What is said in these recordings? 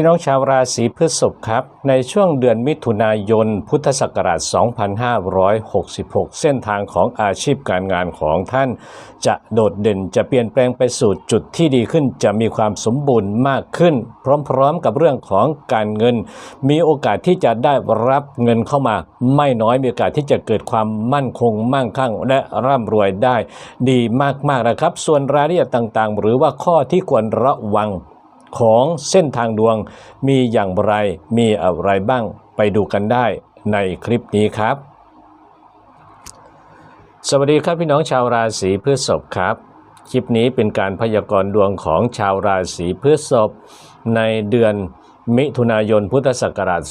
พี่น้องชาวราศีพฤษภครับ ในช่วงเดือนมิถุนายน พุทธศักราช 2566 เส้นทางของอาชีพการงานของท่าน จะโดดเด่นจะเปลี่ยนแปลงไปสู่จุดที่ดีขึ้นจะมีความสมบูรณ์มากขึ้น พร้อมๆกับเรื่องของการเงิน มีโอกาสที่จะได้รับเงินเข้ามา ไม่น้อยมีโอกาสที่จะเกิดความมั่นคงมั่งคั่ง และร่ำรวยได้ ดีมากๆนะครับ ส่วนรายละเอียดต่างๆ หรือว่าข้อที่ควรระวัง ของเส้นทางดวงมีอย่างไรมีอะไรบ้างไปดูกันได้ในคลิปนี้ครับ สวัสดีครับพี่น้องชาวราศีพฤษภครับ คลิปนี้เป็นการพยากรณ์ดวงของชาวราศีพฤษภในเดือนมิถุนายนพุทธศักราช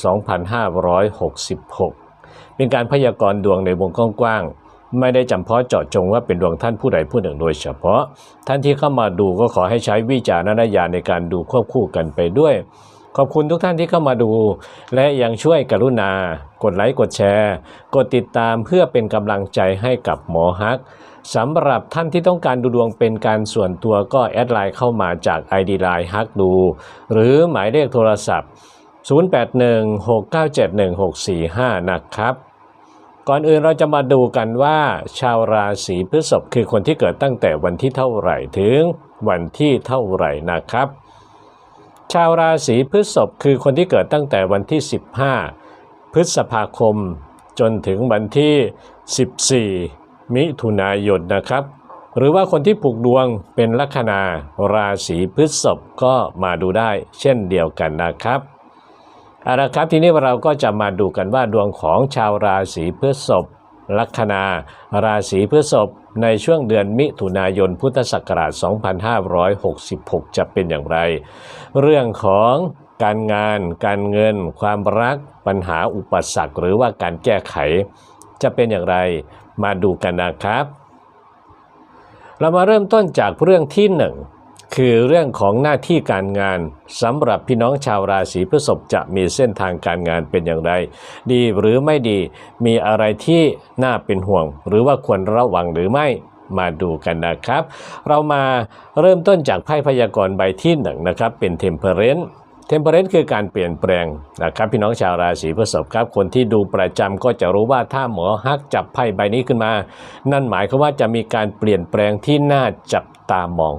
2566 เป็นการพยากรณ์ดวงในวงกว้างๆ ไม่ได้จำเพาะเจาะจงว่าเป็นดวงท่านผู้ใดผู้หนึ่งโดยเฉพาะ ท่านที่เข้ามาดูก็ขอให้ใช้วิจารณญาณในการดูควบคู่กันไปด้วย ขอบคุณทุกท่านที่เข้ามาดู และยังช่วยกรุณา กดไลค์กดแชร์ กดติดตามเพื่อเป็นกำลังใจให้กับหมอฮักสำหรับท่านที่ต้องการดูดวงเป็นการส่วนตัวก็แอดไลน์เข้ามาจาก ID ไลน์ฮักดู หรือหมายเลขโทรศัพท์ 0816971645 นะครับ ก่อนอื่นเราจะมาดูกันว่า ชาวราศีพฤษภคือคนที่เกิดตั้งแต่วันที่เท่าไหร่ถึงวันที่เท่าไหร่นะครับ ชาวราศีพฤษภคือคนที่เกิดตั้งแต่วันที่ 15 พฤษภาคม จนถึงวันที่ 14 มิถุนายนนะครับ หรือว่าคนที่ผูกดวงเป็นลัคนาราศีพฤษภก็มาดูได้เช่นเดียวกันนะครับ เอาละครับทีนี้เราก็จะมาดูกันว่าดวงของชาวราศีพฤษภลัคนา ราศีพฤษภในช่วงเดือนมิถุนายนพุทธศักราช 2566 จะเป็นอย่างไร เรื่องของการงานการเงิน ความรักปัญหาอุปสรรค หรือว่าการแก้ไข จะเป็นอย่างไรมาดูกันนะครับ เรามาเริ่มต้นจากเรื่องที่หนึ่ง คือเรื่องของหน้าที่การงานสำหรับพี่น้องชาวราศีพฤษภจะมีเส้นทางการงานเป็นอย่างไร ดีหรือไม่ดีมีอะไรที่น่าเป็นห่วง หรือว่าควรระวังหรือไม่มาดูกันนะครับ เรามาเริ่มต้นจากไพ่พยากรณ์ใบที่หนึ่งนะครับเป็นเทมเพเรนต์เทมเพเรนต์คือการเปลี่ยนแปลงนะครับพี่น้องชาวราศีพฤษภครับคนที่ดูประจำก็จะรู้ว่าถ้าหมอฮักจับไพ่ใบนี้ขึ้นมา นั่นหมายความว่าจะมีการเปลี่ยนแปลงที่น่าจับตามอง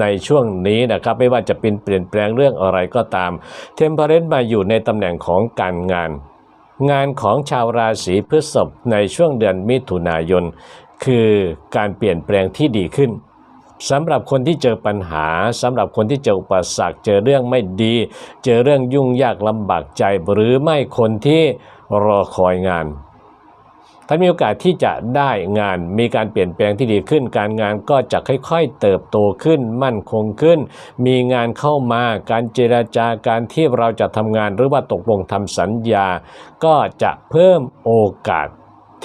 ในช่วงนี้นะครับไม่ว่าจะเป็นเปลี่ยนแปลงเรื่องอะไรก็ตาม เทมเพเรนต์มาอยู่ในตำแหน่งของการงาน งานของชาวราศีพฤษภในช่วงเดือนมิถุนายน คือการเปลี่ยนแปลงที่ดีขึ้นสำหรับคนที่เจอปัญหาสำหรับคนที่เจออุปสรรคเจอเรื่องไม่ดี เจอเรื่องยุ่งยากลำบากใจหรือไม่คนที่รอคอยงาน ท่านมีโอกาสที่จะได้งานมีการเปลี่ยนแปลงที่ดีขึ้น การงานก็จะค่อยๆ เติบโตขึ้น มั่นคงขึ้น มีงานเข้ามาการเจราจาการที่เราจะทำงานหรือว่าตกลงทำสัญญา ก็จะเพิ่มโอกาส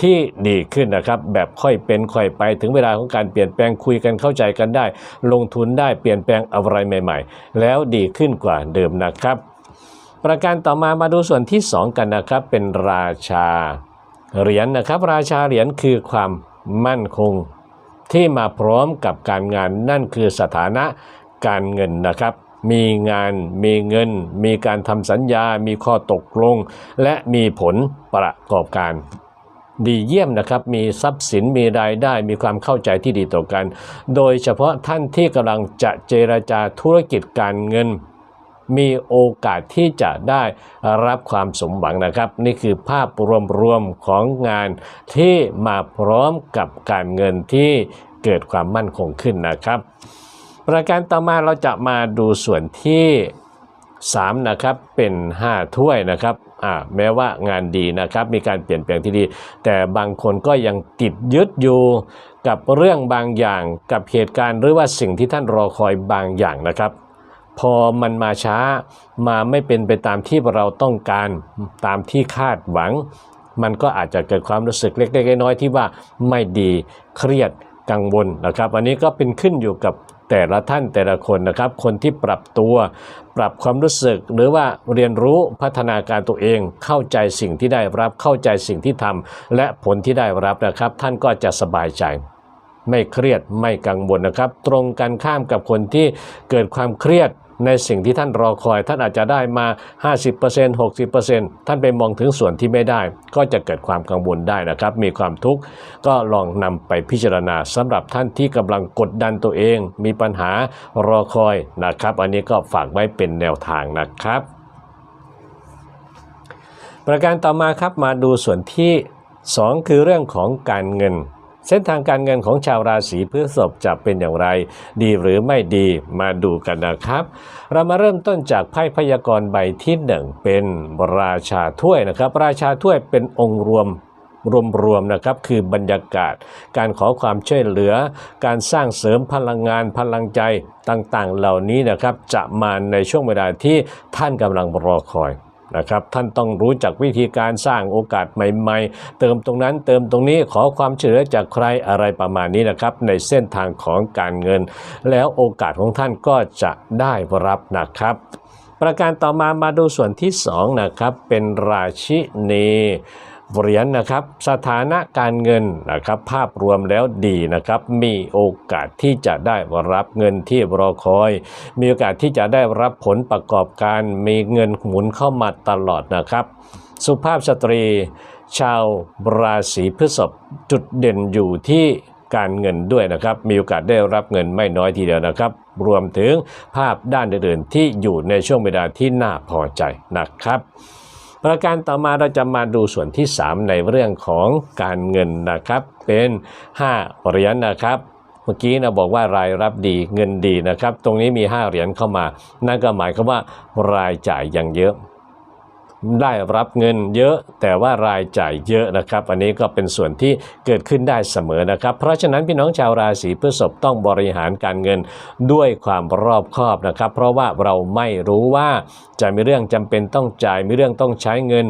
ที่ดีขึ้นนะครับ แบบค่อยเป็นค่อยไปถึงเวลาของการเปลี่ยนแปลงคุยกันเข้าใจกันได้ ลงทุนได้เปลี่ยนแปลงอะไรใหม่ ๆ แล้วดีขึ้นกว่าเดิมนะครับ ประการต่อมามาดูส่วนที่ 2 กันนะครับเป็นราชา เหรียญนนะครับ ราชาเหรียญคือความมั่นคง ที่มาพร้อมกับการงานนั่นคือสถานะการเงินนะครับ มีงานมีเงิน มีการทำสัญญา มีข้อตกลง และมีผลประกอบการดีเยี่ยมนะครับมีทรัพย์สินมีรายได้มีความเข้าใจที่ดีต่อกัน โดยเฉพาะท่านที่กำลังจะเจรจาธุรกิจการเงิน มีโอกาสที่จะได้รับความสมหวังนะครับ นี่คือภาพรวมๆของงานที่มาพร้อมกับการเงินที่เกิดความมั่นคงขึ้นนะครับ ประการต่อมาเราจะมาดูส่วนที่ 3 นะครับ เป็น 5 ถ้วยนะครับแม้ว่างานดีนะครับ มีการเปลี่ยนแปลงที่ดี แต่บางคนก็ยังติดยึดอยู่กับเรื่องบางอย่างกับเหตุการณ์หรือว่าสิ่งที่ท่านรอคอยบางอย่างนะครับ พอมันมาช้ามาไม่เป็นไปตามที่เราต้องการตามที่คาดหวัง มันก็อาจจะเกิดความรู้สึกเล็กๆน้อยๆที่ว่าไม่ดีเครียดกังวลนะครับ อันนี้ก็เป็นขึ้นอยู่กับแต่ละท่านแต่ละคนนะครับ คนที่ปรับตัว ปรับความรู้สึก หรือว่าเรียนรู้พัฒนาการตัวเอง เข้าใจสิ่งที่ได้รับเข้าใจสิ่งที่ทำและผลที่ได้รับนะครับ ท่านก็จะสบายใจ ไม่เครียดไม่กังวลนะครับ ตรงกันข้ามกับคนที่เกิดความเครียดในสิ่งที่ท่านรอคอย ท่านอาจจะได้มา 50% 60%ท่านไปมองถึงส่วนที่ไม่ได้ ก็จะเกิดความกังวลได้นะครับ มีความทุกข์ ก็ลองนำไปพิจารณาสำหรับท่านที่กำลังกดดันตัวเอง มีปัญหารอคอยนะครับ อันนี้ก็ฝากไว้เป็นแนวทางนะครับ ประการต่อมาครับมาดูส่วนที่ 2 คือเรื่องของการเงิน เส้นทางการเงินของชาวราศีพฤษภจะเป็นอย่างไร ดีหรือไม่ดีมาดูกันนะครับ เรามาเริ่มต้นจากไพ่พยากรณ์ใบที่หนึ่งเป็นราชาถ้วยนะครับ ราชาถ้วยเป็นองค์รวมรวมๆนะครับคือบรรยากาศ การขอความช่วยเหลือ การสร้างเสริมพลังงานพลังใจต่างๆ เหล่านี้นะครับจะมาในช่วงเวลาที่ท่านกำลังรอคอย นะครับท่านต้องรู้จักวิธีการสร้างโอกาสใหม่ ๆ เติมตรงนั้นเติมตรงนี้ขอความช่วยเหลือจากใครอะไรประมาณนี้นะครับ ในเส้นทางของการเงิน แล้วโอกาสของท่านก็จะได้รับนะครับประการต่อมามาดูส่วนที่2นะครับเป็นราชินี เหรียญนะครับสถานะการเงินนะครับภาพรวมแล้วดีนะครับ มีโอกาสที่จะได้รับเงินที่รอคอย มีโอกาสที่จะได้รับผลประกอบการมีเงินหมุนเข้ามาตลอดนะครับ สุภาพสตรี ชาวราศีพฤษภจุดเด่นอยู่ที่การเงินด้วยนะครับ มีโอกาสได้รับเงินไม่น้อยทีเดียวนะครับ รวมถึงภาพด้านอื่นๆที่อยู่ในช่วงเวลาที่น่าพอใจนะครับ ประการต่อมาเราจะมาดูส่วนที่ 3 ในเรื่องของการเงินนะครับ เป็น 5 เหรียญนะครับเมื่อกี้นะบอกว่ารายรับดีเงินดีนะครับ ตรงนี้มี 5 เหรียญเข้ามา นั่นก็หมายความว่ารายจ่ายยังเยอะ ได้รับเงินเยอะแต่ว่ารายจ่ายเยอะนะครับ อันนี้ก็เป็นส่วนที่เกิดขึ้นได้เสมอนะครับ เพราะฉะนั้นพี่น้องชาวราศีพฤษภต้องบริหารการเงินด้วยความรอบคอบนะครับ เพราะว่าเราไม่รู้ว่าจะมีเรื่องจำเป็นต้องจ่ายมีเรื่องต้องใช้เงิน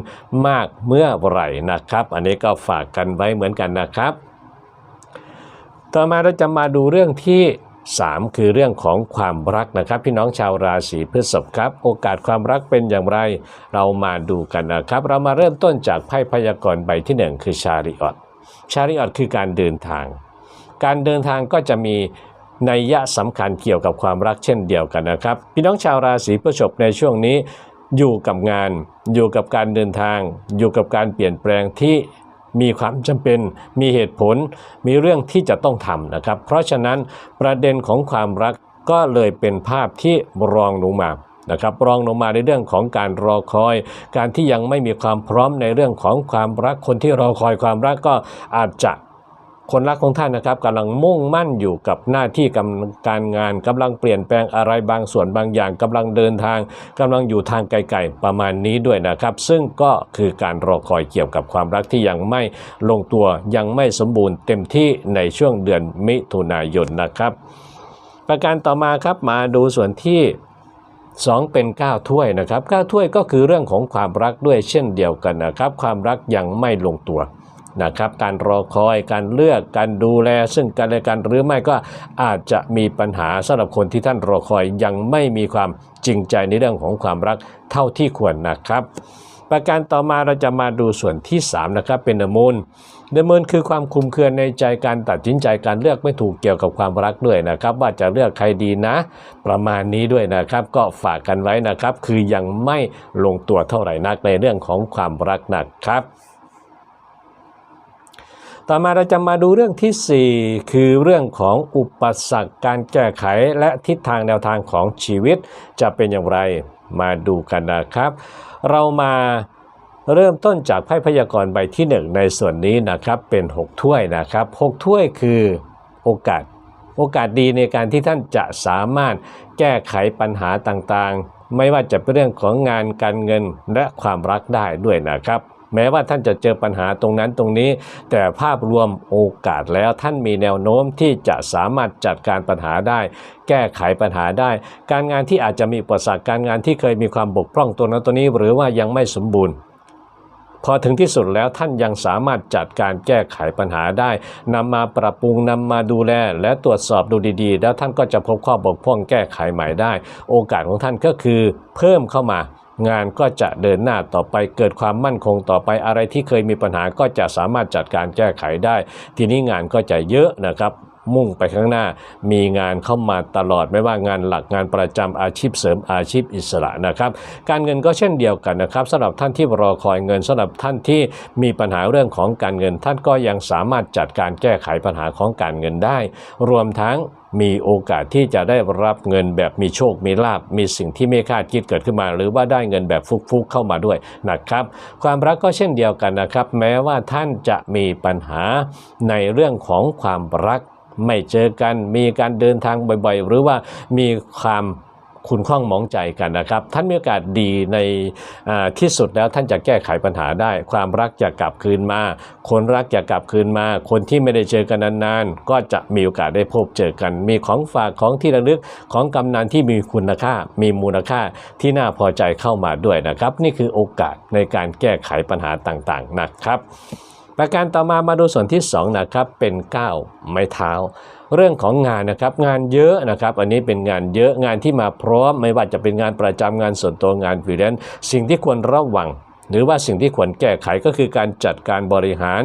มากเมื่อไหร่นะครับ อันนี้ก็ฝากกันไว้เหมือนกันนะครับ ต่อมาเราจะมาดูเรื่องที่ 3 คือเรื่องของความรักนะครับ พี่น้องชาวราศีพฤษภครับ โอกาสความรักเป็นอย่างไร เรามาดูกันนะครับ เรามาเริ่มต้นจากไพ่พยากรณ์ใบที่ 1 คือชาริออตชาริออตคือการเดินทาง การเดินทางก็จะมีนัยยะสำคัญเกี่ยวกับความรักเช่นเดียวกันนะครับ พี่น้องชาวราศีพฤษภในช่วงนี้อยู่กับงาน อยู่กับการเดินทาง อยู่กับการเปลี่ยนแปลงที่ มีความจำเป็น มีเหตุผล มีเรื่องที่จะต้องทำนะครับ เพราะฉะนั้นประเด็นของความรักก็เลยเป็นภาพที่รองลงมานะครับรองลงมาในเรื่องของการรอคอย การที่ยังไม่มีความพร้อมในเรื่องของความรักคนที่รอคอยความรักก็อาจจะ คนรักของท่านนะครับกำลังมุ่งมั่นอยู่กับหน้าที่กำการงานกำลังเปลี่ยนแปลงอะไรบางส่วนบางอย่างกำลังเดินทางกำลังอยู่ทางไกลๆประมาณนี้ด้วยนะครับ ซึ่งก็คือการรอคอยเกี่ยวกับความรักที่ยังไม่ลงตัวยังไม่สมบูรณ์เต็มที่ในช่วงเดือนมิถุนายนนะครับ ประการต่อมาครับมาดูส่วนที่2เป็น9ถ้วยนะครับ9ถ้วยก็คือเรื่องของความรักด้วยเช่นเดียวกันนะครับ ความรักยังไม่ลงตัว นะครับการรอคอยการเลือกการดูแลซึ่งกันและกันหรือไม่ก็อาจจะมีปัญหาสำหรับคนที่ท่านรอคอยยังไม่มีความจริงใจในเรื่องของความรักเท่าที่ควรนะครับ ประการต่อมาเราจะมาดูส่วนที่ 3 นะครับเป็นเดมูลเดมูลคือความคุมเครือในใจการตัดสินใจการเลือกไม่ถูกเกี่ยวกับความรักด้วยนะครับ ว่าจะเลือกใครดีนะ ประมาณนี้ด้วยนะครับ ก็ฝากกันไว้นะครับ คือยังไม่ลงตัวเท่าไหร่นักในเรื่องของความรักนะครับ ต่อมาเราจะมาดูเรื่องทีสี่ 4 คือเรื่องของอุปสรรคการแก้ไขและทิศทางแนวทางของชีวิตจะเป็นอย่างไรมาดูกันนะครับ เรามาเริ่มต้นจากไพ่พยากรณ์ใบที่ 1 ในส่วนนี้นะครับเป็น 6 ถ้วยนะครับ 6 ถ้วยคือโอกาส โอกาสดีในการที่ท่านจะสามารถแก้ไขปัญหาต่างๆ ไม่ว่าจะเป็นเรื่องของงานการเงินและความรักได้ด้วยนะครับ แม้ว่าท่านจะเจอปัญหาตรงนั้นตรงนี้ แต่ภาพรวมโอกาสแล้วท่านมีแนวโน้มที่จะสามารถจัดการปัญหาได้ แก้ไขปัญหาได้ การงานที่อาจจะมีอุปสรรคการงานที่เคยมีความบกพร่องตัวนั้นตัวนี้ หรือว่ายังไม่สมบูรณ์พอถึงที่สุดแล้วท่านยังสามารถจัดการแก้ไขปัญหาได้นำมาปรับปรุงนำมาดูแล และตรวจสอบดูดีๆ แล้วท่านก็จะพบข้อบกพร่องแก้ไขใหม่ได้ โอกาสของท่านก็คือเพิ่มเข้ามา งานก็จะเดินหน้าต่อไปเกิดความมั่นคงต่อไปอะไรที่เคยมีปัญหาก็จะสามารถจัดการแก้ไขได้ ทีนี้งานก็จะเยอะนะครับ มุ่งไปข้างหน้า มีงานเข้ามาตลอดไม่ว่างานหลักงานประจำอาชีพเสริมอาชีพอิสระนะครับ การเงินก็เช่นเดียวกันนะครับสำหรับท่านที่รอคอยเงินสำหรับท่านที่มีปัญหาเรื่องของการเงิน ท่านก็ยังสามารถจัดการแก้ไขปัญหาของการเงินได้ รวมทั้งมีโอกาสที่จะได้รับเงินแบบมีโชค มีลาบ มีสิ่งที่ไม่คาดคิดเกิดขึ้นมา หรือว่าได้เงินแบบฟุกๆเข้ามาด้วยนะครับ ความรักก็เช่นเดียวกันนะครับ แม้ว่าท่านจะมีปัญหาในเรื่องของความรัก ไม่เจอกัน มีการเดินทางบ่อยๆ หรือว่ามีความคุณข้องมองใจกันนะครับ ท่านมีโอกาสดีในที่สุดแล้วท่านจะแก้ไขปัญหาได้ ความรักจะกลับคืนมา คนรักจะกลับคืนมา คนที่ไม่ได้เจอกันนานๆ ก็จะมีโอกาสได้พบเจอกัน มีของฝากของที่ระลึกของกำนันที่มีคุณค่า มีมูลค่าที่น่าพอใจเข้ามาด้วยนะครับ นี่คือโอกาสในการแก้ไขปัญหาต่างๆนะครับ ประการต่อมามาดูส่วนที่สองนะครับเป็นก้าวไม้เท้า เรื่องของงานนะครับงานเยอะนะครับอันนี้เป็นงานเยอะงานที่มาพร้อม ไม่ว่าจะเป็นงานประจำงานส่วนตัวงานฟรีแลนซ์สิ่งที่ควรระวังหรือว่าสิ่งที่ควรแก้ไขก็คือการจัดการบริหาร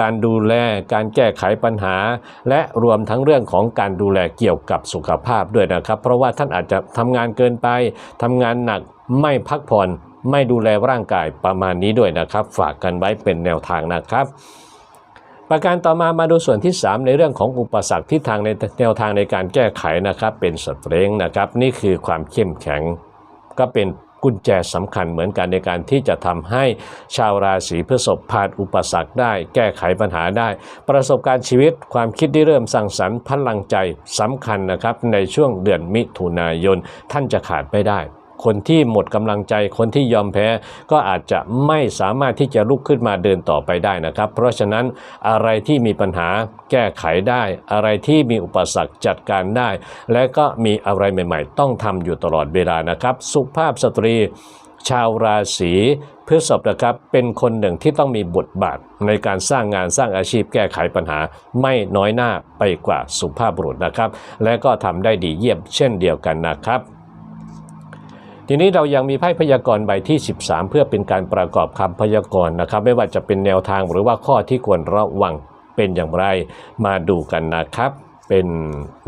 การดูแล การแก้ไขปัญหา และรวมทั้งเรื่องของการดูแลเกี่ยวกับสุขภาพด้วยนะครับ เพราะว่าท่านอาจจะทำงานเกินไปทำงานหนักไม่พักผ่อน ไม่ดูแลร่างกายประมาณนี้ด้วยนะครับ ฝากกันไว้เป็นแนวทางนะครับ ประการต่อมามาดูส่วนที่ 3 ในเรื่องของอุปสรรคที่ทางในแนวทางในการแก้ไขนะครับ เป็นสเตรงนะครับ นี่คือความเข้มแข็ง ก็เป็นกุญแจสำคัญเหมือนกันในการที่จะทำให้ชาวราศีพฤษภผ่านอุปสรรคได้ แก้ไขปัญหาได้ ประสบการณ์ชีวิตความคิดที่เริ่มสร้างสรรค์พลังใจสำคัญนะครับ ในช่วงเดือนมิถุนายนท่านจะขาดไม่ได้ คนที่หมดกำลังใจคนที่ยอมแพ้ก็อาจจะไม่สามารถที่จะลุกขึ้นมาเดินต่อไปได้นะครับ เพราะฉะนั้นอะไรที่มีปัญหาแก้ไขได้ อะไรที่มีอุปสรรคจัดการได้ และก็มีอะไรใหม่ ๆ ต้องทำอยู่ตลอดเวลานะครับ สุภาพสตรีชาวราศีพฤษภนะครับเป็นคนหนึ่งที่ต้องมีบทบาทในการสร้างงานสร้างอาชีพแก้ไขปัญหาไม่น้อยหน้าไปกว่าสุภาพบุรุษนะครับ และก็ทำได้ดีเยี่ยมเช่นเดียวกันนะครับ ทีนี้เรายังมีไพ่พยากรณ์ใบที่ 13 เพื่อเป็นการประกอบคำพยากรณ์นะครับ ไม่ว่าจะเป็นแนวทางหรือว่าข้อที่ควรระวังเป็นอย่างไร มาดูกันนะครับ เป็น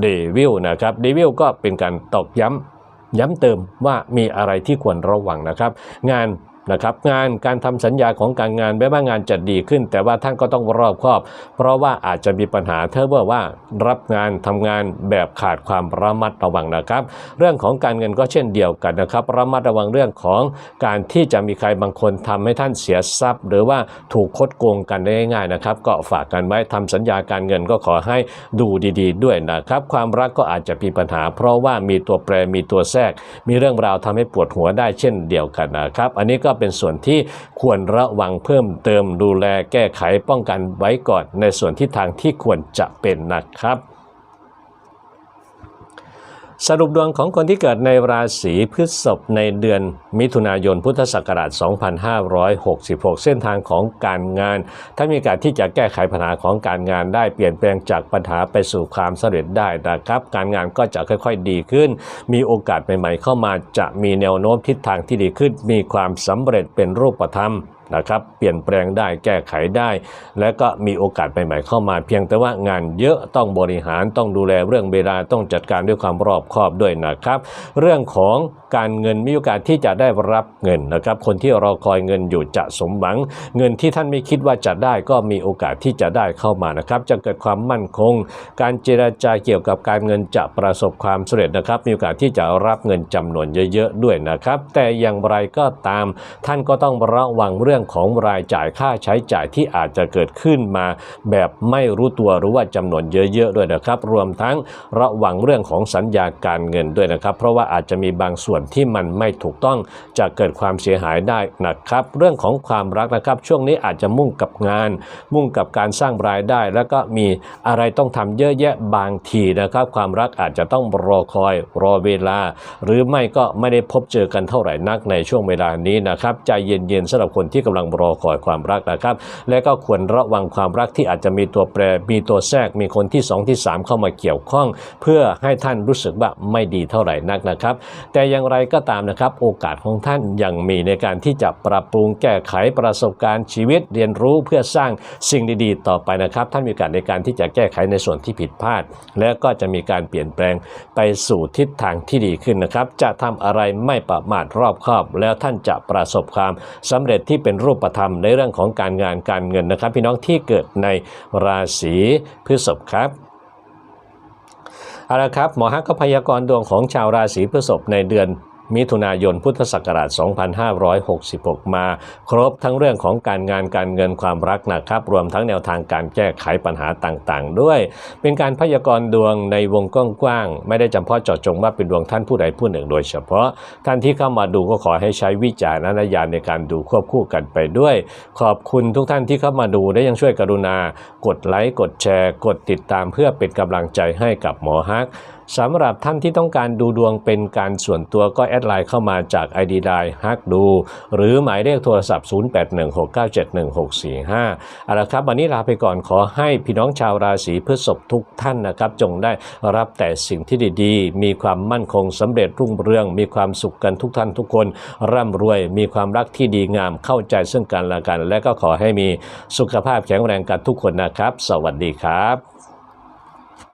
เดวิลนะครับเดวิลก็เป็นการตอกย้ำย้ำเติมว่ามีอะไรที่ควรระวังนะครับ งาน นะครับงานการทำสัญญาของการงานแม้ว่างานจะดีขึ้น แต่ว่าท่านก็ต้องรอบคอบ เพราะว่าอาจจะมีปัญหาเทอร์ว่ารับงานทำงานแบบขาดความระมัดระวังนะครับ เรื่องของการเงินก็เช่นเดียวกันนะครับระมัดระวังเรื่องของการที่จะมีใครบางคนทำให้ท่านเสียทรัพย์ หรือว่าถูกคดโกงกันได้ง่ายนะครับ ก็ฝากกันไว้ทำสัญญาการเงินก็ขอให้ดูดี ๆ ด้วยนะครับ ความรักก็อาจจะมีปัญหา เพราะว่ามีตัวแปรมีตัวแทรก มีเรื่องราวทำให้ปวดหัวได้เช่นเดียวกันนะครับ อันนี้ก็็เป็นส่วนที่ควรระวังเพิ่มเติมดูแลแก้ไขป้องกันไว้ก่อน ในส่วนที่ทางที่ควรจะเป็นนะครับ สรุปดวงของคนที่เกิดในราศีพฤษภในเดือนมิถุนายนพุทธศักราช 2566 เส้นทางของการงาน ถ้ามีโอกาสที่จะแก้ไขปัญหาของการงานได้เปลี่ยนแปลงจากปัญหาไปสู่ความสำเร็จได้นะครับ การงานก็จะค่อยๆดีขึ้น มีโอกาสใหม่ๆเข้ามาจะมีแนวโน้มทิศทางที่ดีขึ้น มีความสำเร็จเป็นรูปธรรม นะครับ เปลี่ยนแปลงได้แก้ไขได้ และก็มีโอกาสใหม่ๆเข้ามา เพียงแต่ว่างานเยอะต้องบริหารต้องดูแลเรื่องเวลาต้องจัดการด้วยความรอบคอบด้วยนะครับ เรื่องของการเงินมีโอกาสที่จะได้รับเงินนะครับ คนที่รอคอยเงินอยู่จะสมหวัง เงินที่ท่านไม่คิดว่าจะได้ก็มีโอกาสที่จะได้เข้ามานะครับ จะเกิดความมั่นคง การเจราจาเกี่ยวกับการเงินจะประสบความสำเร็จนะครับ มีโอกาสที่จะรับเงินจำนวนเยอะ ๆ ด้วยนะครับ แต่อย่างไรก็ตามท่านก็ต้องระวังเรื่องของรายจ่ายค่าใช้จ่ายที่อาจจะเกิดขึ้นมาแบบไม่รู้ตัวหรือว่าจำนวนเยอะๆด้วยนะครับ รวมทั้งระวังเรื่องของสัญญาการเงินด้วยนะครับ เพราะว่าอาจจะมีบางส่วนที่มันไม่ถูกต้องจะเกิดความเสียหายได้นะครับ เรื่องของความรักนะครับ ช่วงนี้อาจจะมุ่งกับงาน มุ่งกับการสร้างรายได้ แล้วก็มีอะไรต้องทำเยอะแยะบางทีนะครับ ความรักอาจจะต้องรอคอยรอเวลา หรือไม่ก็ไม่ได้พบเจอกันเท่าไหร่นักในช่วงเวลานี้นะครับใจเย็นๆสำหรับคนที่ที่กำลังรอคอยความรักนะครับ และก็ควรระวังความรักที่อาจจะมีตัวแปรมีตัวแทรกมีคนที่สองที่สามเข้ามาเกี่ยวข้อง เพื่อให้ท่านรู้สึกว่าไม่ดีเท่าไหร่นักนะครับ แต่อย่างไรก็ตามนะครับ โอกาสของท่านยังมีในการที่จะปรับปรุงแก้ไขประสบการณ์ชีวิตเรียนรู้เพื่อสร้างสิ่งดีๆ ต่อไปนะครับ ท่านมีโอกาสในการที่จะแก้ไขในส่วนที่ผิดพลาด และก็จะมีการเปลี่ยนแปลงไปสู่ทิศทางที่ดีขึ้นนะครับ จะทำอะไรไม่ประมาทรอบคอบ แล้วท่านจะประสบความสำเร็จที่เป็นรูปธรรมในเรื่องของการงานการเงินนะครับ พี่น้องที่เกิดในราศีพฤษภครับเอาละครับหมอฮักก็พยากรณ์ดวงของชาวราศีพฤษภในเดือน มิถุนายนพุทธศักราช 2566 มาครบทั้งเรื่องของการงานการเงินความรักนะครับ รวมทั้งแนวทางการแก้ไขปัญหาต่างๆ ด้วย เป็นการพยากรณ์ดวงในวงกว้างๆ ไม่ได้จำเพาะเจาะจงว่าเป็นดวงท่านผู้ใดผู้หนึ่งโดยเฉพาะ ท่านที่เข้ามาดูก็ขอให้ใช้วิจารณญาณในการดูควบคู่กันไปด้วย ขอบคุณทุกท่านที่เข้ามาดูและยังช่วยกรุณา กดไลค์กดแชร์ กดติดตามเพื่อเป็นกำลังใจให้กับหมอฮักสำหรับท่านที่ต้องการดูดวงเป็นการส่วนตัวก็แอดไลน์เข้ามาจาก ID ไดฮักดู หรือหมายเลขโทรศัพท์ 0816971645เอาละครับ วันนี้ลาไปก่อนขอให้พี่น้องชาวราศีพฤษภทุกท่านนะครับ จงได้รับแต่สิ่งที่ดีๆ มีความมั่นคงสำเร็จรุ่งเรือง มีความสุขกันทุกท่านทุกคน ร่ำรวยมีความรักที่ดีงามเข้าใจซึ่งกันและกัน และก็ขอให้มีสุขภาพแข็งแรงกันทุกคนนะครับ สวัสดีครับ